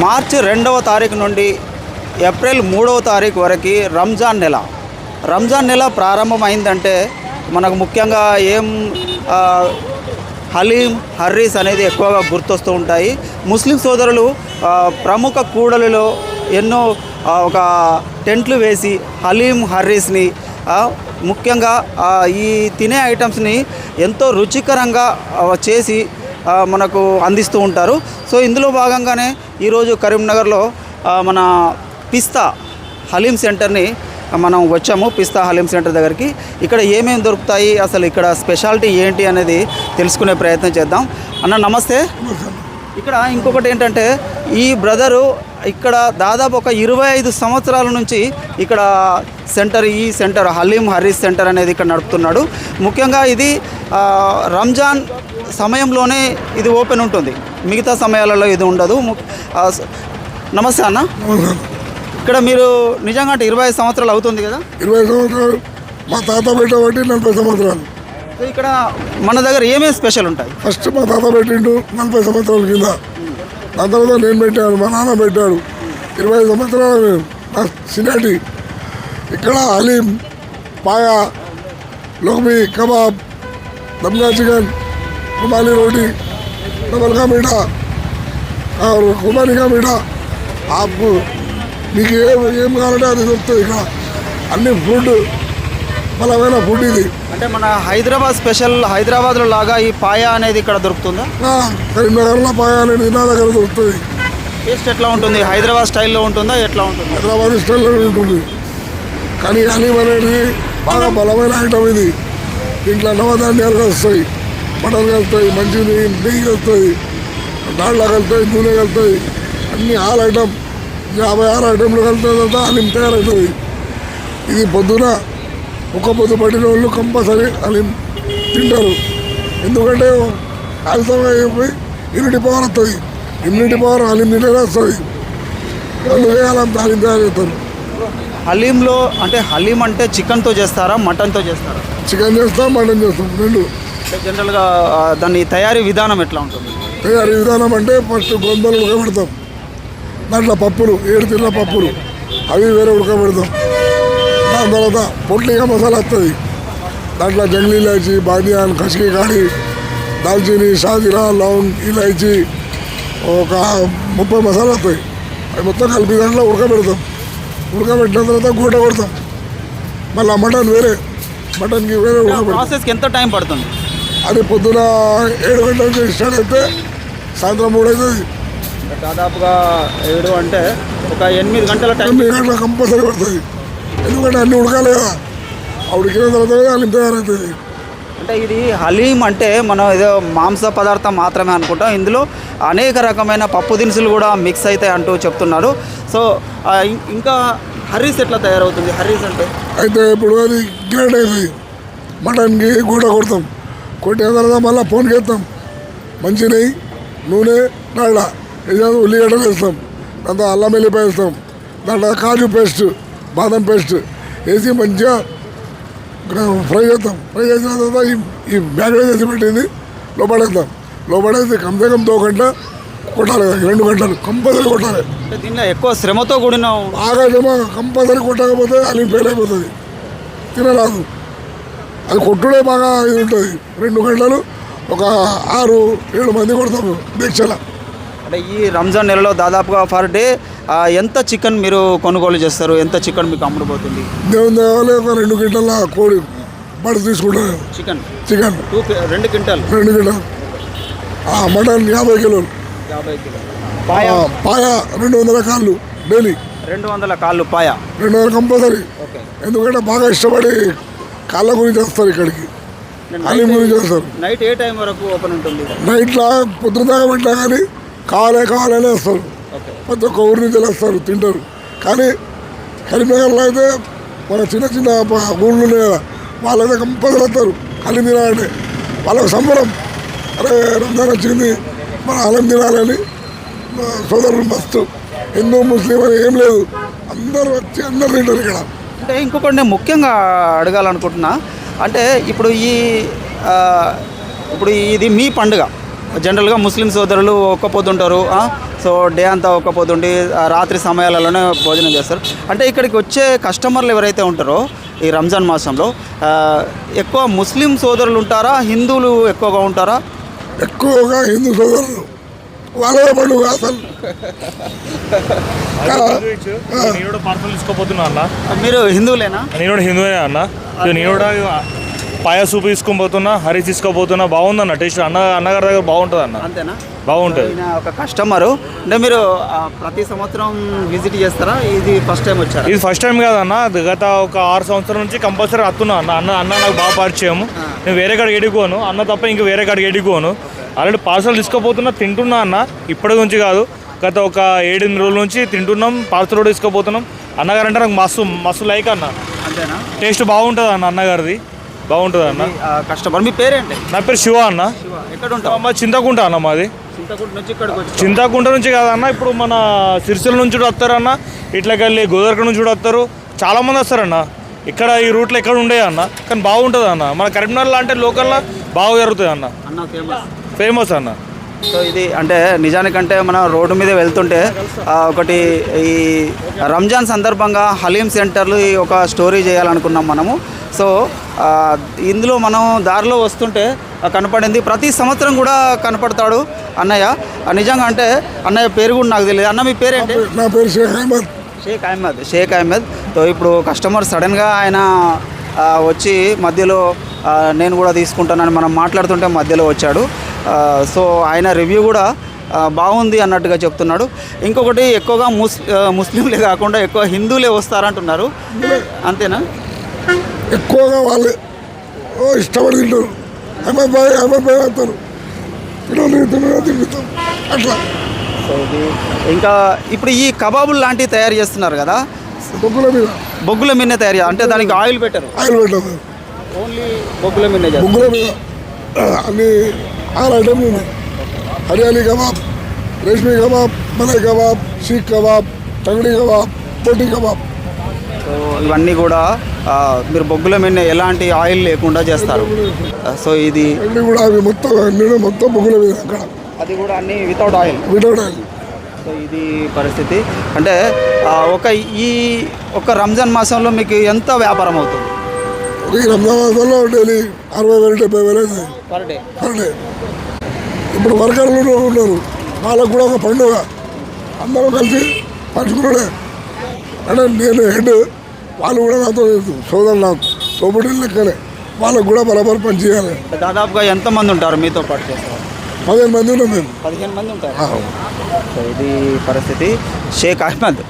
మార్చి రెండవ తారీఖు నుండి ఏప్రిల్ మూడవ తారీఖు వరకు రంజాన్ నెల. రంజాన్ నెల ప్రారంభమైందంటే మనకు ముఖ్యంగా ఏం హలీం హర్రీస్ అనేది ఎక్కువగా గుర్తొస్తూ ఉంటాయి. ముస్లిం సోదరులు ప్రముఖ కూడలిలో ఎన్నో ఒక టెంట్లు వేసి హలీం హర్రీస్ని ముఖ్యంగా ఈ తినే ఐటమ్స్ని ఎంతో రుచికరంగా చేసి మనకు అందిస్తూ ఉంటారు. సో ఇందులో భాగంగానే ఈరోజు కరీంనగర్లో మన పిస్తా హలీం సెంటర్ని మనం వచ్చాము. పిస్తా హలీం సెంటర్ దగ్గరికి. ఇక్కడ ఏమేమి దొరుకుతాయి? అసలు ఇక్కడ స్పెషాలిటీ ఏంటి అనేది తెలుసుకునే ప్రయత్నం చేద్దాం. అన్న నమస్తే. ఇక్కడ ఇంకొకటి ఏంటంటే ఈ బ్రదరు ఇక్కడ దాదాపు ఒక ఇరవై ఐదు సంవత్సరాల నుంచి ఇక్కడ సెంటర్ ఈ సెంటర్ హలీం హరీస్ సెంటర్ అనేది ఇక్కడ నడుపుతున్నాడు. ముఖ్యంగా ఇది రంజాన్ సమయంలోనే ఇది ఓపెన్ ఉంటుంది. మిగతా సమయాలలో ఇది ఉండదు. నమస్తే అన్న. ఇక్కడ మీరు నిజంగా అంటే ఇరవై సంవత్సరాలు అవుతుంది కదా? ఇరవై సంవత్సరాలు. మా తాత పెట్టబట్టి నలభై సంవత్సరాలు. ఇక్కడ మన దగ్గర ఏమేమి స్పెషల్ ఉంటాయి? ఫస్ట్ మా తాత పెట్టిండు నలభై సంవత్సరాల కింద. దాని తర్వాత నేను పెట్టాను మా నాన్న పెట్టాడు. ఇరవై సంవత్సరాలు సినాటి ఇక్కడ హలీం పాయా లోకమి కబాబ్ దమ్గా చికెన్ రుమాలి రోటీ డబల్ కా మీఠా और కా మీఠా ఆపు మీకు ఏం ఏం కావాలంటే అది దొరుకుతుంది ఇక్కడ. అన్ని ఫుడ్ బలమైన ఫుడ్ ఇది. అంటే మన హైదరాబాద్ స్పెషల్ హైదరాబాద్లో లాగా ఈ పాయా అనేది ఇక్కడ దొరుకుతుందా? కరీంనగర్లో పాయాలని నా దగ్గర దొరుకుతుంది. టేస్ట్ ఎట్లా ఉంటుంది? హైదరాబాద్ స్టైల్లో ఉంటుందా? ఎట్లా ఉంటుంది? హైదరాబాద్ స్టైల్లో ఉంటుంది. కానీ హలీం అనేది బాగా బలమైన ఐటమ్ ఇది. దీంట్లో నవధాన్యాలు కలుస్తాయి మటన్ కలుస్తాయి మంచి నెయ్యి కలుస్తుంది దాంట్లో కలుస్తాయి నూనె కలుస్తాయి అన్ని ఆల్ ఐటమ్ యాభై ఆరు ఐటమ్లు కలుతుంది తర్వాత హలీం తయారవుతుంది. ఇది పొద్దున ఒక్క పొద్దు పట్టిన వాళ్ళు కంపల్సరీ హలీం తింటారు. ఎందుకంటే ఆలస్యంగా అయిపోయి ఇమ్యూనిటీ పవర్ వస్తుంది. ఇమ్యూనిటీ పవర్ హలీం తింటేనే వస్తుంది. అందుకే అలా హలీం తయారు చేస్తారు. హలీంలో అంటే హలీం అంటే చికెన్తో చేస్తారా మటన్తో చేస్తారా? చికెన్ చేస్తాం మటన్ చేస్తాం రెండు. అంటే జనరల్గా ఆ, దాని తయారీ విధానం ఎట్లా ఉంటుంది? తయారీ విధానం అంటే ఫస్ట్ గొంతలు ఉడకబెడతాం. దాంట్లో పప్పులు ఏడు తిన్న పప్పులు అవి వేరే ఉడకబెడతాం. దాని తర్వాత పొట్లిగా మసాలా వస్తుంది దాంట్లో జంగ్లీ ఇలాచి బాదియాన్ కసికి కాడి దాల్చిని షాజిరా లవంగ్ ఇలాచి ఒక ముప్పై మసాలా వస్తాయి అవి మొత్తం కలిపి దాంట్లో ఉడకబెడతాం. ఉడకబెట్టిన తర్వాత గూట కొడతాం. మళ్ళీ మటన్ వేరే మటన్కి వేరే ప్రాసెస్కి ఎంత టైం పడుతుంది? అది పొద్దున ఏడు గంటల నుంచి స్టార్ట్ అయితే సాయంత్రం మూడు అవుతుంది. దాదాపుగా ఏడు అంటే ఒక ఎనిమిది గంటల టైం ఎనిమిది గంటల కంపల్సరీ పడుతుంది. ఎందుకంటే అన్ని ఉడకాలి కదా. ఆ ఉడికిన తర్వాత అన్ని తయారవుతుంది అంటే ఇది హలీం అంటే మనం ఏదో మాంస పదార్థం మాత్రమే అనుకుంటాం. ఇందులో అనేక రకమైన పప్పు దినుసులు కూడా మిక్స్ అవుతాయి అంటూ చెప్తున్నారు. సో ఇంకా హర్రీస్ ఎట్లా తయారవుతుంది? హర్రీస్ అంటే? అయితే ఇప్పుడు అది గ్రేడ్ అవుతుంది మటన్కి గూడ కొడతాం. కొట్టిన తర్వాత మళ్ళీ ఫోన్కి వేస్తాం మంచి నెయ్యి నూనె నల్ల. వేసాము ఉల్లిగడ్డలు వేస్తాం. దాంతో అల్లం వెల్లిపాయ వేస్తాం. దాంట్లో కాజు పేస్ట్ బాదం పేస్ట్ వేసి మంచిగా ఫ్రై చేస్తాం. ఫ్రై చేసిన తర్వాత ఈ ఈ బ్యాగ్ చేసి పెట్టింది. లోపడేస్తాం లోపడేసి కమ్సే కమ్ దో గంట కొట్టాలి రెండు గంటలు కంపల్సరీ కొట్టాలి. దీనిలో ఎక్కువ శ్రమతో కూడిన బాగా ఏమో కంపల్సరీ కొట్టకపోతే అది ఫెయిల్ అయిపోతుంది తినరాదు. అది కొట్టుడే బాగా ఇది ఉంటుంది. రెండు గంటలు ఒక ఆరు ఏడు మంది కొడతాము దీక్షల. అంటే ఈ రంజాన్ నెలలో దాదాపుగా పర్ డే ఎంత చికెన్ మీరు కొనుగోలు చేస్తారు? ఎంత చికెన్ మీకు అమ్ముడుపోతుంది దేవుని దేవాలి ఒక రెండు గంటల కోడి బడి తీసుకుంటాను చికెన్? చికెన్. రెండు క్వింటాల్. రెండు గంటలు. మటన్ యాభై కిలోలు. పాయ? రెండు వందల కాళ్ళు డైలీ. రెండు వందల కాళ్ళు పాయ? రెండు వందలు కంపల్సరీ. ఎందుకంటే బాగా ఇష్టపడి కాళ్ళ గురించి వస్తారు ఇక్కడికి. అలీం గురించి వస్తారు నైట్ ఏ టైం వరకు ఓపెన్ ఉంటుంది? నైట్లో పొద్దున దాకా పెట్టినా కానీ కావాలే కావాలనే వస్తారు. ప్రతి ఒక్క ఊరి నుంచి వస్తారు తింటారు. కానీ కరీంనగర్లో అయితే మన చిన్న చిన్న ఊళ్ళు ఉన్నాయి కదా వాళ్ళైతే కంపల్సరీ వస్తారు కలిం తినాలంటే వాళ్ళకి సంబరం. అరే రంజాన్ వచ్చింది. మన ఆలం తినాలని. మా సోదరులు మస్తు. హిందూ ముస్లిం అని ఏం లేదు. అందరూ వచ్చి అందరు తింటారు ఇక్కడ. అంటే ఇంకొకటి నేను ముఖ్యంగా అడగాలనుకుంటున్నా. అంటే ఇప్పుడు ఈ ఇప్పుడు ఇది మీ పండుగ. జనరల్గా ముస్లిం సోదరులు ఒక్క పొద్దుంటారు సో డే అంతా ఒక్క పొద్దుండి రాత్రి సమయాలలోనే భోజనం చేస్తారు. అంటే ఇక్కడికి వచ్చే కస్టమర్లు ఎవరైతే ఉంటారో ఈ రంజాన్ మాసంలో ఎక్కువ ముస్లిం సోదరులు ఉంటారా? హిందువులు ఎక్కువగా ఉంటారా? ఎక్కువగా హిందూ సోదరులు. వాళ్ళే పండుగ అసలు నేను కూడా పార్సల్ తీసుకోపోతున్నా అన్న. మీరు హిందువులేనా? నేను కూడా హిందువునే అన్న. నేను కూడా పాయ సూప్ తీసుకొని పోతున్నా హరి తీసుకోపోతున్నా బాగుందన్న టేస్ట్ అన్న అన్నగారి దగ్గర బాగుంటుంది అన్న అంతేనా? బాగుంటుంది. ఒక కస్టమరు. అంటే మీరు ప్రతి సంవత్సరం విజిట్ చేస్తారా? ఇది ఫస్ట్ టైం వచ్చారా? ఇది ఫస్ట్ టైం కాదన్న. గత ఒక ఆరు సంవత్సరాల నుంచి కంపల్సరీ వస్తున్నా అన్న. అన్న అన్న నాకు బాగా పరిచయము నేను వేరే కాడికి ఎడుకోను అన్న తప్ప ఇంక వేరే కాడికి ఎడుకోను ఆల్రెడీ పార్సల్ తీసుకోపోతున్నా తింటున్నా అన్న. ఇప్పటి నుంచి కాదు. గత ఒక ఏడెనిమిది రోజుల నుంచి తింటున్నాం పార్సల్ కూడా తీసుకోపోతున్నాం. అన్నగారు అంటే నాకు మస్తు మస్తు లైక్ అన్న. అంతేనా? టేస్ట్ బాగుంటుంది అన్న అన్నగారిది. బాగుంటుంది అన్న. కస్టమర్ మీ పేరేంటి? నా పేరు శివ అన్న. ఎక్కడ ఉంటావు మా చింతకుంట అన్న మాది. చింతకుంట నుంచి కాదన్న ఇప్పుడు మన సిరిసిల్ల నుంచి కూడా వస్తారన్న ఇట్లకి వెళ్ళి గోదావరి నుంచి కూడా వస్తారు. చాలా మంది వస్తారన్న ఇక్కడ ఈ రూట్లో ఎక్కడ ఉండే అన్న కానీ బాగుంటుంది అన్న. మన కరీంనగర్లో అంటే లోకల్లో బాగా జరుగుతుంది అన్న. ఫేమస్ అన్న. సో ఇది అంటే నిజానికంటే మనం రోడ్డు మీద వెళ్తుంటే ఒకటి ఈ రంజాన్ సందర్భంగా హలీం సెంటర్లు ఒక స్టోరీ చేయాలనుకున్నాం మనము. సో ఇందులో మనం దారిలో వస్తుంటే కనపడింది ప్రతి సంవత్సరం కూడా కనపడతాడు అన్నయ్య. నిజంగా అంటే అన్నయ్య పేరు కూడా నాకు తెలియదు. అన్న మీ పేరేంటి? నా పేరు షేక్ అహ్మద్. షేక్ అహ్మద్ షేక్ అహ్మద్. సో ఇప్పుడు కస్టమర్ సడన్గా ఆయన వచ్చి మధ్యలో నేను కూడా తీసుకుంటానని మనం మాట్లాడుతుంటే మధ్యలో వచ్చాడు. సో ఆయన రివ్యూ కూడా బాగుంది అన్నట్టుగా చెప్తున్నాడు. ఇంకొకటి ఎక్కువగా ముస్ ముస్లింలే కాకుండా ఎక్కువ హిందువులే వస్తారంటున్నారు. అంతేనా? ఎక్కువగా వాళ్ళే. ఓ ఇష్టపడి తింటారు. అట్లా. ఇంకా ఇప్పుడు ఈ కబాబులు లాంటివి తయారు చేస్తున్నారు కదా? బొగ్గుల మీద. బొగ్గుల మీదనే తయారు చేయాలి. అంటే దానికి ఆయిల్ పెట్టరు. ఆయిల్ పెట్టాము ఓన్లీ బొగ్గుల చేస్తారు. బొగ్గుల మీద. అన్ని ఆరు ఐటమ్లు ఉన్నాయి hariyali kebab reshmi kebab malai kebab seekh kebab tangdi kebab boti kebab so ఇవన్నీ కూడా మీరు బొగ్గుల మీద ఎలాంటి ఆయిల్ లేకుండా చేస్తారు సో ఇది అన్నీ కూడా అవి మొత్తం అన్నీ మొత్తం బొగ్గుల మీద అక్కడ అది కూడా అన్ని without oil without oil so ఇది పరిస్థితి. అంటే ఒక ఈ ఒక రంజాన్ మాసంలో మీకు ఎంత వ్యాపారం అవుతుంది? ఈ రంజాన్ మాసంలో డైలీ అరవై వేలు డెబ్బై వేలు అవుతాయి పర్ డే ఇప్పుడు వర్కర్లు ఉన్నారు. వాళ్ళకు కూడా ఒక పండుగ. అందరూ కలిసి పంచుకున్నాడే. అంటే నేను హెడ్ వాళ్ళు కూడా నాతో సోదరు నాకు. సోపటి లెక్కనే. వాళ్ళకు కూడా బరాబర్ పని చేయాలి. దాదాపుగా ఎంతమంది ఉంటారు మీతో పాటు? పదిహేను మంది ఉన్నాం మేము పదిహేను మంది ఉంటారు. సో ఇది పరిస్థితి. షేక్ అహ్మద్.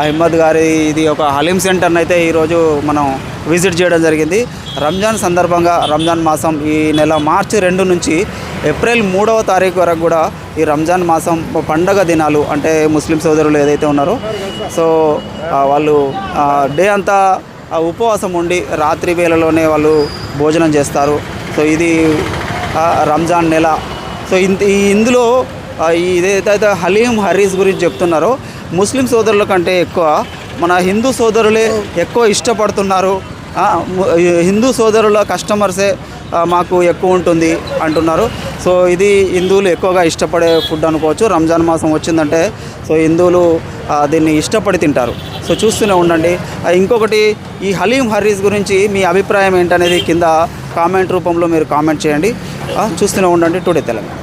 అహ్మద్ గారి ఇది ఒక హలీం సెంటర్ని అయితే ఈరోజు మనం విజిట్ చేయడం జరిగింది. రంజాన్ సందర్భంగా రంజాన్ మాసం ఈ నెల మార్చి రెండు నుంచి ఏప్రిల్ మూడవ తారీఖు వరకు కూడా ఈ రంజాన్ మాసం పండగ దినాలు అంటే ముస్లిం సోదరులు ఏదైతే ఉన్నారో సో వాళ్ళు డే అంతా ఆ, ఉపవాసం ఉండి రాత్రి వేళలోనే వాళ్ళు భోజనం చేస్తారు. సో ఇది రంజాన్ నెల సో ఇంత ఈ ఇందులో ఆ, ఇదేదైతే హలీం హరీస్ గురించి చెప్తున్నారో ముస్లిం సోదరుల కంటే ఎక్కువ మన హిందూ సోదరులే ఎక్కువ ఇష్టపడుతున్నారు. హిందూ సోదరుల కస్టమర్సే మాకు ఎక్కువ ఉంటుంది అంటున్నారు. సో ఇది హిందువులు ఎక్కువగా ఇష్టపడే ఫుడ్ అనుకోవచ్చు. రంజాన్ మాసం వచ్చిందంటే సో హిందువులు దీన్ని ఇష్టపడి తింటారు. సో చూస్తూనే ఉండండి. ఇంకొకటి ఈ హలీం హరీస్ గురించి మీ అభిప్రాయం ఏంటనేది కింద కామెంట్ రూపంలో మీరు కామెంట్ చేయండి. చూస్తూనే ఉండండి టుడే తెలంగాణ.